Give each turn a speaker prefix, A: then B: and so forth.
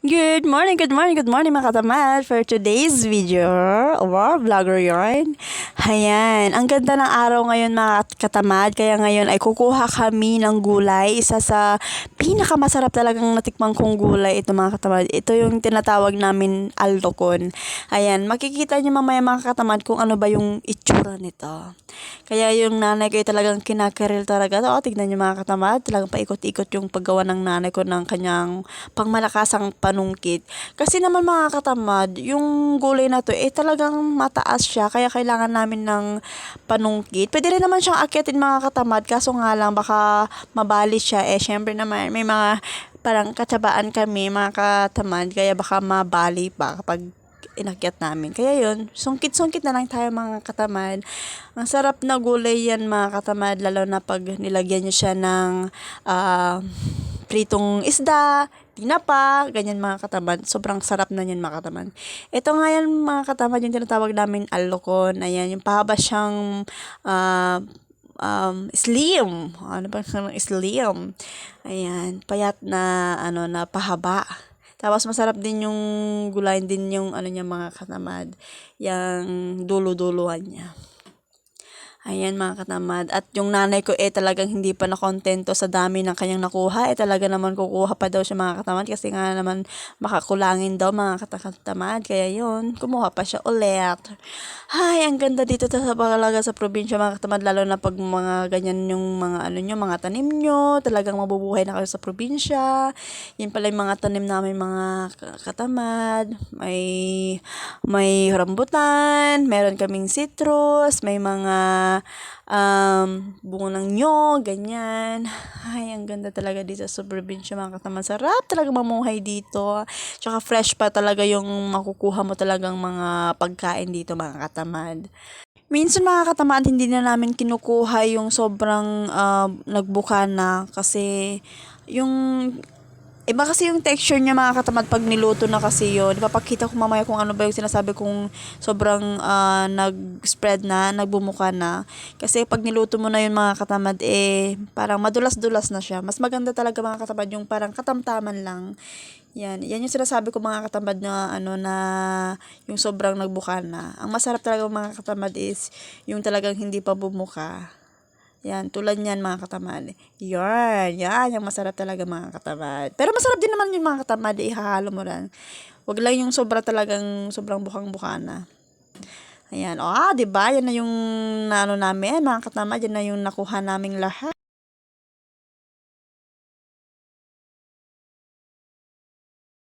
A: Good morning, good morning, good morning mga katamad for today's video. Wow, vlogger yarn. Ayan, ang ganda ng araw ngayon mga katamad. Kaya ngayon ay kukuha kami ng gulay. Isa sa pinakamasarap talagang natikmang kong gulay ito mga katamad. Ito yung tinatawag namin aldokon. Ayan, makikita niyo mamaya mga katamad kung ano ba yung itsura nito. Kaya yung nanay ko ay talagang kinakaril talaga. O, tignan niyo mga katamad. Talagang paikot-ikot yung paggawa ng nanay ko ng kanyang pangmalakasang panungkit. Kasi naman mga katamad, yung gulay na to, eh talagang mataas siya. Kaya kailangan namin ng panungkit. Pwede rin naman siyang akyatin mga katamad. Kaso nga lang, baka mabali siya. Eh, syempre naman, may mga parang katsabaan kami, mga katamad. Kaya baka mabali pa kapag inakyat namin. Kaya yun, sungkit-sungkit na lang tayo mga katamad. Ang sarap na gulay yan mga katamad, lalo na pag nilagyan nyo siya ng ah, pritong isda, tinapa, ganyan mga katamad. Sobrang sarap na yan mga katamad. Ito nga yan mga katamad, yung tinatawag namin alokon. Ayan, yung pahaba siyang ah, um, slim. Ano ba ang slim? Ayan, payat na ano na pahaba. Tapos masarap din yung gulayin din yung ano niya mga katamad, yung dulo-duluhan niya. Ayan mga katamad. At yung nanay ko eh talagang hindi pa nakontento sa dami ng kanyang nakuha. Eh talaga naman kukuha pa daw siya mga katamad kasi nga naman makakulangin daw mga katamad. Kaya yun, kumuha pa siya ulit. Ay, ang ganda dito sa talaga sa probinsya mga katamad. Lalo na pag mga ganyan yung mga ano nyo, mga tanim nyo. Talagang mabubuhay na kayo sa probinsya. Yun pala yung mga tanim namin mga katamad. May, may rambutan, meron kaming citrus, may mga um, bunga ng nyog, ganyan. Ay, ang ganda talaga dito sa probinsya mga katamad. Sarap talaga mamuhay dito. Tsaka fresh pa talaga yung makukuha mo talagang mga pagkain dito mga katamad. Minsan mga katamad, hindi na namin kinukuha yung sobrang uh, nagbuka na kasi yung Iba kasi yung texture niya mga katamad pag niluto na kasi yun. Ipapakita ko mamaya kung ano ba yung sinasabi kong sobrang ah, nag-spread na, nagbumuka na. Kasi pag niluto mo na yun mga katamad, eh, parang madulas-dulas na siya. Mas maganda talaga mga katamad yung parang katamtaman lang. Yan, yan yung sinasabi ko mga katamad na ano na yung sobrang nagbuka na. Ang masarap talaga mga katamad is yung talagang hindi pa bumuka. Yan, tulad niyan mga katamad. Yan, yan, yung masarap talaga mga katamad. Pero masarap din naman yung mga katamad, ihahalo mo lang. Huwag lang yung sobra talagang, sobrang bukang-buka na. Ayan, o ah, di ba? Yan na yung ano namin, mga katamad, yan na yung nakuha naming lahat.